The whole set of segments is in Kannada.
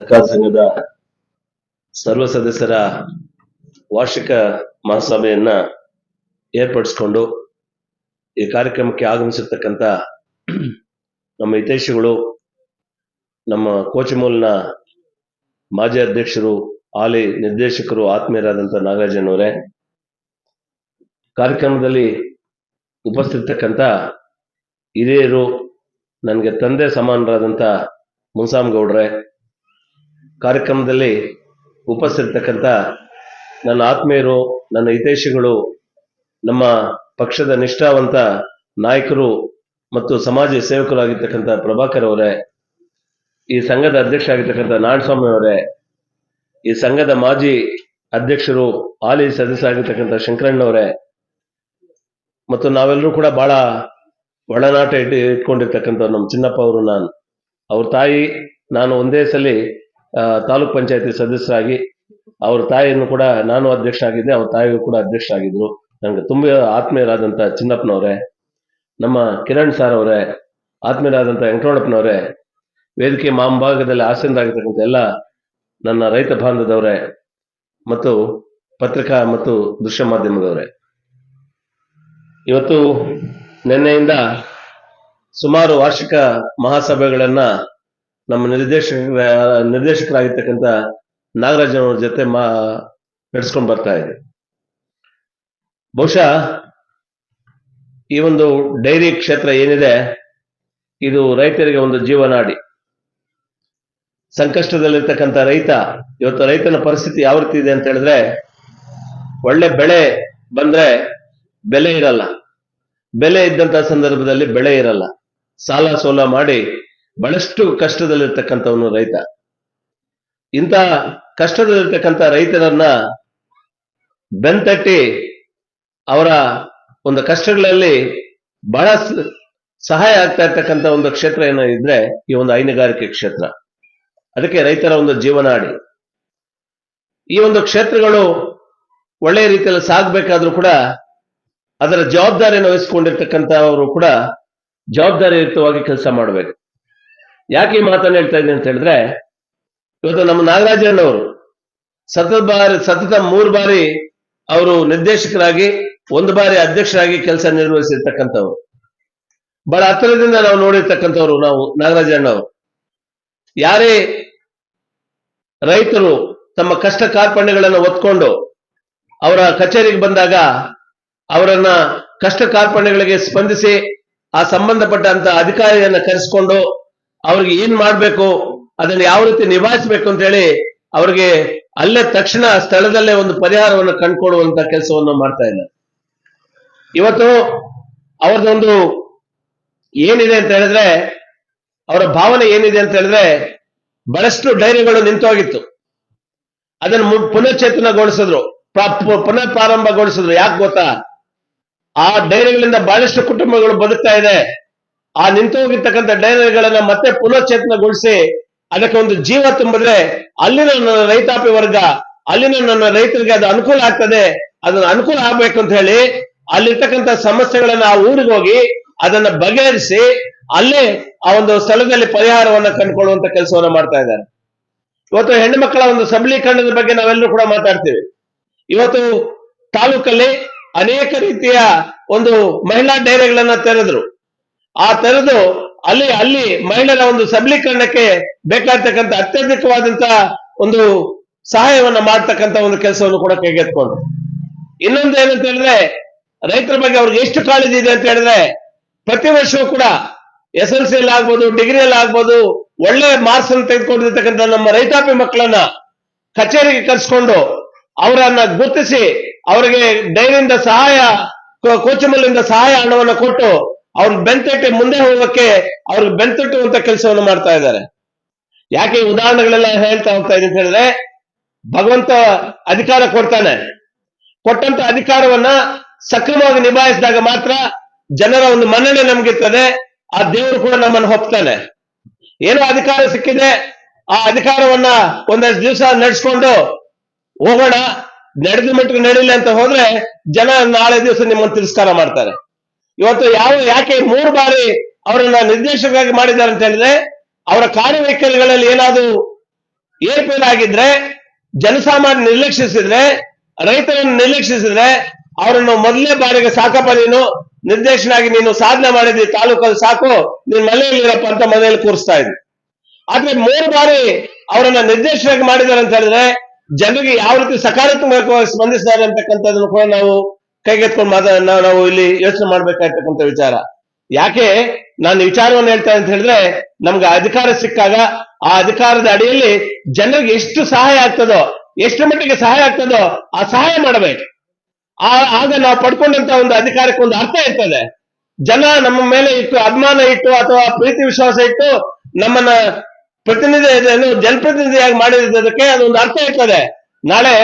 ಸರ್ಕಾರ ಸಂಘದ ಸರ್ವ ಸದಸ್ಯರ ವಾರ್ಷಿಕ ಮಹಾಸಭೆಯನ್ನ ಏರ್ಪಡಿಸಿಕೊಂಡು ಈ ಕಾರ್ಯಕ್ರಮಕ್ಕೆ ಆಗಮಿಸಿರ್ತಕ್ಕಂಥ ನಮ್ಮ ಹಿತೈಷಿಗಳು, ನಮ್ಮ ಕೋಚಿಮೂಲ್ನ ಮಾಜಿ ಅಧ್ಯಕ್ಷರು, ಹಾಲಿ ನಿರ್ದೇಶಕರು, ಆತ್ಮೀಯರಾದಂಥ ನಾಗರಾಜನವರೇ, ಕಾರ್ಯಕ್ರಮದಲ್ಲಿ ಉಪಸ್ಥಿತಕ್ಕಂಥ ಹಿರಿಯರು, ನನಗೆ ತಂದೆ ಸಮಾನರಾದಂಥ ಮುನ್ಸಾಮ್ ಗೌಡ್ರೆ ಕಾರ್ಯಕ್ರಮದಲ್ಲಿ ಉಪಸ್ಥಿತಕ್ಕಂಥ ನನ್ನ ಆತ್ಮೀಯರು, ನನ್ನ ಹಿತೈಷಿಗಳು, ನಮ್ಮ ಪಕ್ಷದ ನಿಷ್ಠಾವಂತ ನಾಯಕರು ಮತ್ತು ಸಮಾಜ ಸೇವಕರಾಗಿರ್ತಕ್ಕಂಥ ಪ್ರಭಾಕರ್ ಅವರೇ, ಈ ಸಂಘದ ಅಧ್ಯಕ್ಷ ಆಗಿರ್ತಕ್ಕಂಥ ನಾರಾಯಣಸ್ವಾಮಿ ಅವರೇ, ಈ ಸಂಘದ ಮಾಜಿ ಅಧ್ಯಕ್ಷರು, ಹಾಲಿ ಸದಸ್ಯ ಆಗಿರ್ತಕ್ಕಂಥ ಶಂಕರಣ್ಣವರೇ ಮತ್ತು ನಾವೆಲ್ಲರೂ ಕೂಡ ಬಹಳ ಒಳನಾಟ ಇಟ್ಟು, ಇಟ್ಕೊಂಡಿರ್ತಕ್ಕಂಥ ನಮ್ಮ ಚಿನ್ನಪ್ಪ ಅವರು ನಾನು. ಅವ್ರ ತಾಯಿ, ನಾನು ಒಂದೇ ಸಲ ತಾಲೂಕ್ ಪಂಚಾಯತಿ ಸದಸ್ಯರಾಗಿ ಅವ್ರ ತಾಯಿಯನ್ನು ಕೂಡ ನಾನು ಅಧ್ಯಕ್ಷ ಆಗಿದ್ದೆ ಅವ್ರ ತಾಯಿಗೂ ಕೂಡ ಅಧ್ಯಕ್ಷ ಆಗಿದ್ರು ನನಗೆ ತುಂಬಾ ಆತ್ಮೀಯರಾದಂಥ ಚಿನ್ನಪ್ಪನವರೇ, ನಮ್ಮ ಕಿರಣ್ ಸರ್ ಅವರೇ, ಆತ್ಮೀಯರಾದಂತ ವೆಂಕಟರಮಣಪ್ಪನವರೇ, ವೇದಿಕೆ ಮಾಂಭಾಗದಲ್ಲಿ ಆಸೀನರಾಗಿರ್ತಕ್ಕಂಥ ಎಲ್ಲ ನನ್ನ ರೈತ ಬಾಂಧವರೇ ಮತ್ತು ಪತ್ರಿಕಾ ಮತ್ತು ದೃಶ್ಯ ಮಾಧ್ಯಮದವರೇ. ಇವತ್ತು ನಿನ್ನೆಯಿಂದ ಸುಮಾರು ವಾರ್ಷಿಕ ಮಹಾಸಭೆಗಳನ್ನ ನಮ್ಮ ನಿರ್ದೇಶಕ, ನಿರ್ದೇಶಕರಾಗಿರ್ತಕ್ಕಂಥ ನಾಗರಾಜನ ಅವ್ರ ಜೊತೆ ಮಾ, ನಡೆಸ್ಕೊಂಡು ಬರ್ತಾ ಇದೆ. ಬಹುಶಃ ಈ ಒಂದು ಡೈರಿ ಕ್ಷೇತ್ರ ಏನಿದೆ, ಇದು ರೈತರಿಗೆ ಒಂದು ಜೀವನಾಡಿ. ಸಂಕಷ್ಟದಲ್ಲಿರ್ತಕ್ಕಂಥ ರೈತ, ಇವತ್ತು ರೈತನ ಪರಿಸ್ಥಿತಿ ಯಾವ ರೀತಿ ಇದೆ ಅಂತ ಹೇಳಿದ್ರೆ, ಒಳ್ಳೆ ಬೆಳೆ ಬಂದ್ರೆ ಬೆಲೆ ಇರಲ್ಲ. ಬೆಲೆ ಇದ್ದಂತ ಸಂದರ್ಭದಲ್ಲಿ ಬೆಳೆ ಇರಲ್ಲ. ಸಾಲ ಸೋಲ ಮಾಡಿ ಬಹಳಷ್ಟು ಕಷ್ಟದಲ್ಲಿರ್ತಕ್ಕಂಥವನು ರೈತ. ಇಂಥ ಕಷ್ಟದಲ್ಲಿರ್ತಕ್ಕಂಥ ರೈತರನ್ನ ಬೆಂತಟ್ಟಿ ಅವರ ಒಂದು ಕಷ್ಟಗಳಲ್ಲಿ ಬಹಳ ಸಹಾಯ ಆಗ್ತಾ ಇರ್ತಕ್ಕಂಥ ಒಂದು ಕ್ಷೇತ್ರ ಏನಿದ್ರೆ ಈ ಒಂದು ಹೈನುಗಾರಿಕೆ ಕ್ಷೇತ್ರ. ಅದಕ್ಕೆ ರೈತರ ಒಂದು ಜೀವನಾಡಿ. ಈ ಒಂದು ಕ್ಷೇತ್ರಗಳು ಒಳ್ಳೆಯ ರೀತಿಯಲ್ಲಿ ಸಾಗಬೇಕಾದ್ರೂ ಕೂಡ ಅದರ ಜವಾಬ್ದಾರಿಯನ್ನು ವಹಿಸಿಕೊಂಡಿರ್ತಕ್ಕಂಥವರು ಕೂಡ ಜವಾಬ್ದಾರಿಯುತವಾಗಿ ಕೆಲಸ ಮಾಡಬೇಕು. ಯಾಕೆ ಈ ಮಾತನ್ನು ಹೇಳ್ತಾ ಇದ್ದೀನಿ ಅಂತ ಹೇಳಿದ್ರೆ, ಇವತ್ತು ನಮ್ಮ ನಾಗರಾಜಣ್ಣವರು ಸತತ ಬಾರಿ, ಸತತ ಮೂರು ಬಾರಿ ಅವರು ನಿರ್ದೇಶಕರಾಗಿ, ಒಂದು ಬಾರಿ ಅಧ್ಯಕ್ಷರಾಗಿ ಕೆಲಸ ನಿರ್ವಹಿಸಿರ್ತಕ್ಕಂಥವ್ರು. ಬಹಳ ಹತ್ತಿರದಿಂದ ನಾವು ನೋಡಿರ್ತಕ್ಕಂಥವ್ರು ನಾವು ನಾಗರಾಜಣ್ಣವರು ಯಾರೇ ರೈತರು ತಮ್ಮ ಕಷ್ಟ ಕಾರ್ಪಣ್ಯಗಳನ್ನು ಒತ್ಕೊಂಡು ಅವರ ಕಚೇರಿಗೆ ಬಂದಾಗ ಅವರನ್ನ ಕಷ್ಟ ಕಾರ್ಪಣ್ಯಗಳಿಗೆ ಸ್ಪಂದಿಸಿ ಆ ಸಂಬಂಧಪಟ್ಟಂತ ಅಧಿಕಾರಿಯನ್ನ ಕರೆಸಿಕೊಂಡು ಅವ್ರಿಗೆ ಏನ್ ಮಾಡ್ಬೇಕು, ಅದನ್ನ ಯಾವ ರೀತಿ ನಿಭಾಯಿಸ್ಬೇಕು ಅಂತ ಹೇಳಿ ಅವ್ರಿಗೆ ಅಲ್ಲೇ ತಕ್ಷಣ ಸ್ಥಳದಲ್ಲೇ ಒಂದು ಪರಿಹಾರವನ್ನು ಕಂಡುಕೊಡುವಂತ ಕೆಲಸವನ್ನು ಮಾಡ್ತಾ ಇಲ್ಲ ಇವತ್ತು ಅವ್ರದ್ದೊಂದು ಏನಿದೆ ಅಂತ ಹೇಳಿದ್ರೆ, ಅವರ ಭಾವನೆ ಏನಿದೆ ಅಂತ ಹೇಳಿದ್ರೆ, ಬಹಳಷ್ಟು ಡೈರಿಗಳು ನಿಂತೋಗಿತ್ತು. ಅದನ್ನು ಪುನಶ್ಚೇತನಗೊಳಿಸಿದ್ರು ಪುನಃ ಪ್ರಾರಂಭಗೊಳಿಸಿದ್ರು ಯಾಕೆ ಗೊತ್ತಾ? ಆ ಡೈರಿಗಳಿಂದ ಬಹಳಷ್ಟು ಕುಟುಂಬಗಳು ಬದುಕ್ತಾ ಇದೆ. ಆ ನಿಂತೋಗಿರ್ತಕ್ಕಂಥ ಡೈನರಿಗಳನ್ನ ಮತ್ತೆ ಪುನಶ್ಚೇತನಗೊಳಿಸಿ ಅದಕ್ಕೆ ಒಂದು ಜೀವ ತುಂಬಿದ್ರೆ ಅಲ್ಲಿನ ನನ್ನ ರೈತಾಪಿ ವರ್ಗ, ಅಲ್ಲಿನ ನನ್ನ ರೈತರಿಗೆ ಅದು ಅನುಕೂಲ ಆಗ್ತದೆ, ಅದನ್ನ ಅನುಕೂಲ ಆಗ್ಬೇಕು ಅಂತ ಹೇಳಿ ಅಲ್ಲಿರ್ತಕ್ಕಂಥ ಸಮಸ್ಯೆಗಳನ್ನ ಆ ಊರಿಗೆ ಹೋಗಿ ಅದನ್ನ ಬಗೆಹರಿಸಿ ಅಲ್ಲೇ ಆ ಒಂದು ಸ್ಥಳದಲ್ಲಿ ಪರಿಹಾರವನ್ನ ಕಂಡುಕೊಳ್ಳುವಂತ ಕೆಲಸವನ್ನ ಮಾಡ್ತಾ ಇದ್ದಾರೆ. ಇವತ್ತು ಹೆಣ್ಣು ಮಕ್ಕಳ ಒಂದು ಸಬಲೀಕರಣದ ಬಗ್ಗೆ ನಾವೆಲ್ಲರೂ ಕೂಡ ಮಾತಾಡ್ತೀವಿ. ಇವತ್ತು ತಾಲೂಕಲ್ಲಿ ಅನೇಕ ರೀತಿಯ ಒಂದು ಮಹಿಳಾ ಡೈರಿಗಳನ್ನ ತೆರೆದ್ರು. ಆ ತೆರೆದು ಅಲ್ಲಿ ಅಲ್ಲಿ ಮಹಿಳೆಯರ ಒಂದು ಸಬಲೀಕರಣಕ್ಕೆ ಬೇಕಾಗ್ತಕ್ಕಂಥ ಅತ್ಯಧಿಕವಾದಂತ ಒಂದು ಸಹಾಯವನ್ನ ಮಾಡ್ತಕ್ಕಂಥ ಒಂದು ಕೆಲಸವನ್ನು ಕೂಡ ಕೈಗೆತ್ಕೊಂಡ್ರು ಇನ್ನೊಂದು ಏನಂತ ಹೇಳಿದ್ರೆ, ರೈತರ ಬಗ್ಗೆ ಅವ್ರಿಗೆ ಎಷ್ಟು ಕಾಳಜಿ ಇದೆ ಅಂತ ಹೇಳಿದ್ರೆ, ಪ್ರತಿ ವರ್ಷವೂ ಕೂಡ ಎಸ್ ಎಲ್ ಸಿ ಅಲ್ಲಿ ಆಗ್ಬೋದು ಡಿಗ್ರಿಯಲ್ಲಿ ಆಗ್ಬೋದು, ಒಳ್ಳೆ ಮಾರ್ಕ್ಸ್ ಅನ್ನು ತೆಗೆದುಕೊಂಡಿರ್ತಕ್ಕಂಥ ನಮ್ಮ ರೈತಾಪಿ ಮಕ್ಕಳನ್ನ ಕಚೇರಿಗೆ ಕರೆಸ್ಕೊಂಡು ಅವರನ್ನ ಗುರುತಿಸಿ, ಅವರಿಗೆ ಡೈರಿಯಿಂದ ಸಹಾಯ ಕೋಚಮಲ್ಲಿಂದ ಸಹಾಯ ಹಣವನ್ನು ಕೊಟ್ಟು ಅವ್ರ ಬೆಂತಟ್ಟಿ ಮುಂದೆ ಹೋಗೋಕೆ ಅವ್ರಿಗೆ ಬೆಂತಟ್ಟುವಂತ ಕೆಲಸವನ್ನು ಮಾಡ್ತಾ ಇದ್ದಾರೆ. ಯಾಕೆ ಉದಾಹರಣೆಗಳೆಲ್ಲ ಹೇಳ್ತಾ ಹೋಗ್ತಾ ಇದೆ ಅಂತ ಹೇಳಿದ್ರೆ, ಭಗವಂತ ಅಧಿಕಾರ ಕೊಡ್ತಾನೆ. ಕೊಟ್ಟಂತ ಅಧಿಕಾರವನ್ನ ಸಕ್ರಮವಾಗಿ ನಿಭಾಯಿಸಿದಾಗ ಮಾತ್ರ ಜನರ ಒಂದು ಮನ್ನಣೆ ನಮ್ಗಿರ್ತದೆ, ಆ ದೇವರು ಕೂಡ ನಮ್ಮನ್ನು ಹೊಪ್ತಾನೆ ಏನೋ ಅಧಿಕಾರ ಸಿಕ್ಕಿದೆ ಆ ಅಧಿಕಾರವನ್ನ ಒಂದಷ್ಟು ದಿವಸ ನಡೆಸ್ಕೊಂಡು ಹೋಗೋಣ, ನಡೆದ ಮಟ್ಟಿಗೆ ನಡೀಲಿ ಅಂತ ಹೋದ್ರೆ ಜನ ನಾಳೆ ದಿವಸ ನಿಮ್ಮನ್ನು ತಿರಸ್ಕಾರ ಮಾಡ್ತಾರೆ. ಇವತ್ತು ಯಾವ, ಯಾಕೆ ಮೂರು ಬಾರಿ ಅವರನ್ನ ನಿರ್ದೇಶಕರಾಗಿ ಮಾಡಿದ್ದಾರೆ ಅಂತ ಹೇಳಿದ್ರೆ, ಅವರ ಕಾರ್ಯವೈಖರಿಗಳಲ್ಲಿ ಏನಾದ್ರೂ ಏರ್ಪೇರ್ ಆಗಿದ್ರೆ, ಜನಸಾಮಾನ್ಯ ನಿರ್ಲಕ್ಷಿಸಿದ್ರೆ, ರೈತರನ್ನು ನಿರ್ಲಕ್ಷಿಸಿದ್ರೆ, ಅವರನ್ನು ಮೊದಲನೇ ಬಾರಿಗೆ ಸಾಕಪ್ಪ ನೀನು, ನಿರ್ದೇಶನಾಗಿ ನೀನು ಸಾಧನೆ ಮಾಡಿದ್ವಿ ತಾಲೂಕಲ್ಲಿ ಸಾಕು, ನೀನ್ ಮನೆಯಲ್ಲಿರಪ್ಪ ಅಂತ ಮನೆಯಲ್ಲಿ ಕೂರಿಸ್ತಾ ಇದ್ವಿ ಆದ್ರೆ ಮೂರು ಬಾರಿ ಅವರನ್ನ ನಿರ್ದೇಶನಾಗಿ ಮಾಡಿದ್ದಾರೆ ಅಂತ ಹೇಳಿದ್ರೆ, ಜನರಿಗೆ ಯಾವ ರೀತಿ ಸಕಾರಾತ್ಮಕವಾಗಿ ಸ್ಪಂದಿಸಿದ್ದಾರೆ ಅಂತಕ್ಕಂಥದ್ದನ್ನು ಕೂಡ ನಾವು ಕೈಗೆತ್ಕೊಂಡು ನಾವು ಇಲ್ಲಿ ಯೋಚನೆ ಮಾಡ್ಬೇಕಾಗಿರ್ತಕ್ಕಂಥ ವಿಚಾರ. ಯಾಕೆ? ನಾನು ವಿಚಾರವನ್ನು ಹೇಳ್ತಾ ಅಂತ ಹೇಳಿದ್ರೆ, ನಮ್ಗೆ ಅಧಿಕಾರ ಸಿಕ್ಕಾಗ ಆ ಅಧಿಕಾರದ ಅಡಿಯಲ್ಲಿ ಜನರಿಗೆ ಎಷ್ಟು ಸಹಾಯ ಆಗ್ತದೋ, ಎಷ್ಟು ಮಟ್ಟಿಗೆ ಸಹಾಯ ಆಗ್ತದೋ ಆ ಸಹಾಯ ಮಾಡಬೇಕು. ಆ ಆಗ ನಾವು ಪಡ್ಕೊಂಡಂತ ಒಂದು ಅಧಿಕಾರಕ್ಕೆ ಒಂದು ಅರ್ಥ ಇರ್ತದೆ. ಜನ ನಮ್ಮ ಮೇಲೆ ಇಟ್ಟು ಅಭಿಮಾನ ಇಟ್ಟು ಅಥವಾ ಪ್ರೀತಿ ವಿಶ್ವಾಸ ಇಟ್ಟು ನಮ್ಮನ್ನ ಪ್ರತಿನಿಧಿ ಜನಪ್ರತಿನಿಧಿಯಾಗಿ ಮಾಡಿರೋದಕ್ಕೆ ಅದೊಂದು ಅರ್ಥ ಇರ್ತದೆ. ನಾಳೆ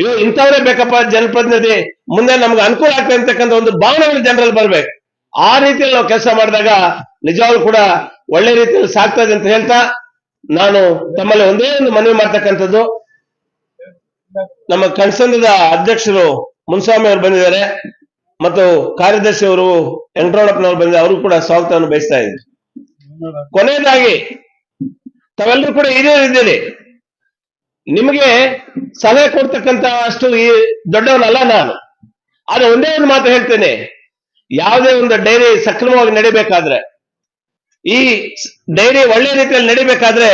ಇವು ಇಂಥವ್ರೆ ಬೇಕಪ್ಪ ಜನಪ್ರತಿನಿಧಿ ಮುಂದೆ ನಮ್ಗೆ ಅನುಕೂಲ ಆಗ್ತದೆ ಅಂತಕ್ಕಂಥ ಒಂದು ಭಾವನೆಗಳು ಜನರಲ್ಲಿ ಬರ್ಬೇಕು. ಆ ರೀತಿಯಲ್ಲಿ ನಾವು ಕೆಲಸ ಮಾಡಿದಾಗ ನಿಜವಾಗ್ಲೂ ಕೂಡ ಒಳ್ಳೆ ರೀತಿಯಲ್ಲಿ ಸಾಕ್ತದೆ ಅಂತ ಹೇಳ್ತಾ ನಾನು ತಮ್ಮಲ್ಲಿ ಒಂದೇ ಒಂದು ಮನವಿ ಮಾಡ್ತಕ್ಕಂಥದ್ದು. ನಮ್ಮ ಕಣ್ಸಂದದ ಅಧ್ಯಕ್ಷರು ಮುನ್ಸ್ವಾಮಿ ಅವರು ಬಂದಿದ್ದಾರೆ ಮತ್ತು ಕಾರ್ಯದರ್ಶಿ ಅವರು ವೆಂಕಟರಮಣಪ್ಪನವರು ಬಂದಿದ್ದಾರೆ ಅವರು ಕೂಡ ಸ್ವಾಗತವನ್ನು ಬಯಸ್ತಾ ಇದ್ರು ಕೊನೆಯದಾಗಿ, ತಾವೆಲ್ಲರೂ ಕೂಡ ಹಿರಿಯರಿದ್ದೀರಿ ನಿಮಗೆ ಸಲಹೆ ಕೊಡ್ತಕ್ಕಂತ ಅಷ್ಟು ಈ ದೊಡ್ಡವನಲ್ಲ ನಾನು. ಆದ್ರೆ ಒಂದೇ ಒಂದು ಮಾತು ಹೇಳ್ತೇನೆ. ಯಾವುದೇ ಒಂದು ಡೈರಿ ಸಕ್ರಮವಾಗಿ ನಡಿಬೇಕಾದ್ರೆ, ಈ ಡೈರಿ ಒಳ್ಳೆ ರೀತಿಯಲ್ಲಿ ನಡಿಬೇಕಾದ್ರೆ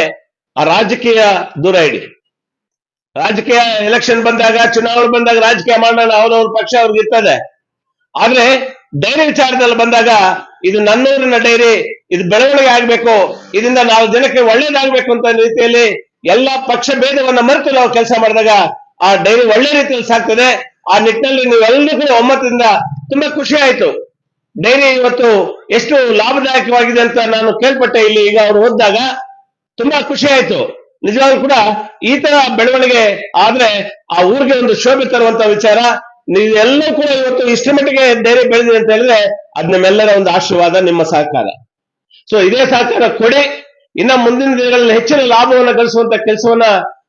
ಆ ರಾಜಕೀಯ ದೂರ ಇಡಿ. ರಾಜಕೀಯ ಎಲೆಕ್ಷನ್ ಬಂದಾಗ, ಚುನಾವಣೆ ಬಂದಾಗ ರಾಜಕೀಯ ಮಾಡೋಣ ಅವ್ರವ್ರ ಪಕ್ಷ ಅವ್ರಿಗೆ ಇರ್ತದೆ. ಆದ್ರೆ ಡೈರಿ ವಿಚಾರದಲ್ಲಿ ಬಂದಾಗ, ಇದು ನನ್ನೂರಿನ ಡೈರಿ, ಇದು ಬೆಳವಣಿಗೆ ಆಗ್ಬೇಕು, ಇದರಿಂದ ನಾವು ಜನಕ್ಕೆ ಒಳ್ಳೇದಾಗ್ಬೇಕು ಅಂತ ರೀತಿಯಲ್ಲಿ ಎಲ್ಲಾ ಪಕ್ಷ ಭೇದವನ್ನ ಮರೆತು ನಾವು ಕೆಲಸ ಮಾಡಿದಾಗ ಆ ಡೈರಿ ಒಳ್ಳೆ ರೀತಿಯಲ್ಲಿ ಸಾಕ್ತದೆ. ಆ ನಿಟ್ಟಿನಲ್ಲಿ ನೀವೆಲ್ಲರೂ ಕೂಡ ಒಮ್ಮತದಿಂದ ತುಂಬಾ ಖುಷಿ ಆಯ್ತು. ಡೈರಿ ಇವತ್ತು ಎಷ್ಟು ಲಾಭದಾಯಕವಾಗಿದೆ ಅಂತ ನಾನು ಕೇಳ್ಪಟ್ಟೆ ಇಲ್ಲಿ ಈಗ ಅವ್ರು ಓದಿದಾಗ ತುಂಬಾ ಖುಷಿ ಆಯ್ತು. ನಿಜವಾಗ್ಲೂ ಕೂಡ ಈ ತರ ಬೆಳವಣಿಗೆ ಆದ್ರೆ ಆ ಊರಿಗೆ ಒಂದು ಶೋಭೆ ತರುವಂತ ವಿಚಾರ. ನೀವೆಲ್ಲೂ ಕೂಡ ಇವತ್ತು ಇಷ್ಟು ಮಟ್ಟಿಗೆ ಡೈರಿ ಬೆಳೆದಿದೆ ಅಂತ ಹೇಳಿದ್ರೆ ಅದ್ ನಿಮ್ಮೆಲ್ಲರ ಒಂದು ಆಶೀರ್ವಾದ, ನಿಮ್ಮ ಸಹಕಾರ. ಸೊ ಇದೇ ಸಹಕಾರ ಕೊಡಿ. ಇನ್ನ ಮುಂದಿನ ದಿನಗಳಲ್ಲಿ ಹೆಚ್ಚಿನ ಲಾಭವನ್ನು ಗಳಿಸುವಂತ ಕೆಲಸವನ್ನ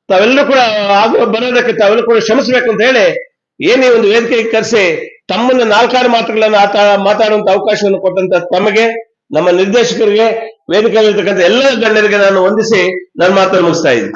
ತಾವೆಲ್ಲರೂ ಕೂಡ ಆಗುವ ಬರೋದಕ್ಕೆ ತಾವೆಲ್ಲರೂ ಕೂಡ ಶ್ರಮಿಸಬೇಕು ಅಂತ ಹೇಳಿ ಏನೇ ಒಂದು ವೇದಿಕೆಗೆ ಕರೆಸಿ ತಮ್ಮನ್ನ ನಾಲ್ಕಾರು ಮಾತುಗಳನ್ನ ಆತ- ಮಾತಾಡುವಂತ ಅವಕಾಶವನ್ನು ಕೊಟ್ಟಂತ ತಮಗೆ, ನಮ್ಮ ನಿರ್ದೇಶಕರಿಗೆ, ವೇದಿಕೆಯಲ್ಲಿರ್ತಕ್ಕಂಥ ಎಲ್ಲ ಗಣ್ಯರಿಗೆ ನಾನು ವಂದಿಸಿ ನನ್ನ ಮಾತನ್ನು ಮುಗಿಸ್ತಾ ಇದ್ದೀನಿ.